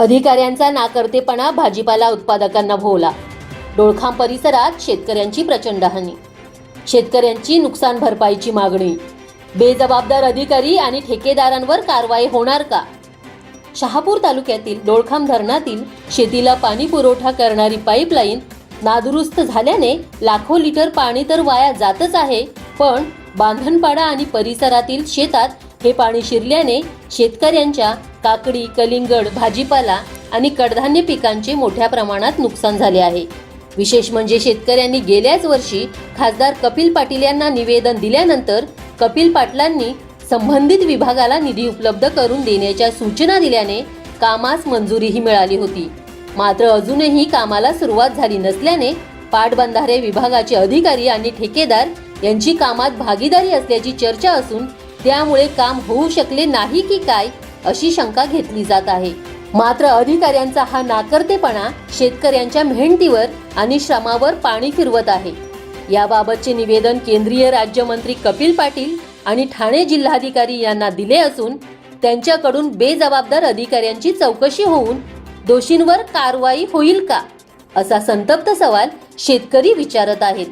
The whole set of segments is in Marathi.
अधिकाऱ्यांचा नाकर्तेपणा भाजीपाला उत्पादकांना भोवला. डोळखाम परिसरात शेतकऱ्यांची प्रचंड हानी. शेतकऱ्यांची नुकसान भरपाईची मागणी. बेजबाबदार अधिकारी आणि ठेकेदारांवर कारवाई होणार का? शहापूर तालुक्यातील डोळखाम धरणातील शेतीला पाणी पुरवठा करणारी पाईपलाईन नादुरुस्त झाल्याने लाखो लिटर पाणी तर वाया जातच आहे पण बांधणपाडा आणि परिसरातील शेतात हे पाणी शिरल्याने शेतकऱ्यांच्या काकडी कलिंगड भाजीपाला आणि कडधान्य पिकांचे मोठ्या प्रमाणात नुकसान झाले आहे. विशेष म्हणजे शेतकऱ्यांनी गेल्याच वर्षी खासदार कपिल पाटील यांना निवेदन दिल्यानंतर कपिल पाटलांनी संबंधित विभागाला निधी उपलब्ध करून देण्याच्या सूचना दिल्याने कामास मंजुरीही मिळाली होती. मात्र अजूनही कामाला सुरुवात झाली नसल्याने पाटबंधारे विभागाचे अधिकारी आणि ठेकेदार यांची कामात भागीदारी असल्याची चर्चा असून त्यामुळे काम होऊ शकले नाही की काय अशी शंका घेतली जात आहे. मात्र अधिकाऱ्यांचा हा नाकर्तेपणा शेतकऱ्यांच्या मेहनतीवर आणि श्रमावर पाणी फिरवत आहे. याबाबतचे निवेदन केंद्रीय राज्यमंत्री कपिल पाटील आणि ठाणे जिल्हाधिकारी यांना दिले असून त्यांच्याकडून बेजबाबदार अधिकाऱ्यांची चौकशी होऊन दोषींवर कारवाई होईल का असा संतप्त सवाल शेतकरी विचारत आहेत.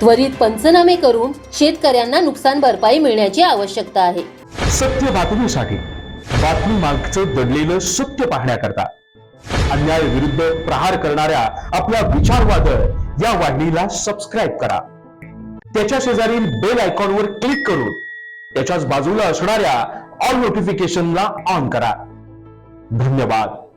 त्वरित पंचनामे करून शेतकऱ्यांना नुकसान भरपाई मिळण्याची आवश्यकता आहे. सत्य बातमीसाठी बातमी मागचं दडलेलं सत्य पाहण्याकरता. अन्याय विरुद्ध प्रहार करणाऱ्या आपल्या विचारवादळ या वाहिनीला सबस्क्राईब करा. त्याच्या शेजारील बेल आयकॉनवर क्लिक करून त्याच्याच बाजूला असणाऱ्या ऑल नोटिफिकेशनला ऑन करा. धन्यवाद.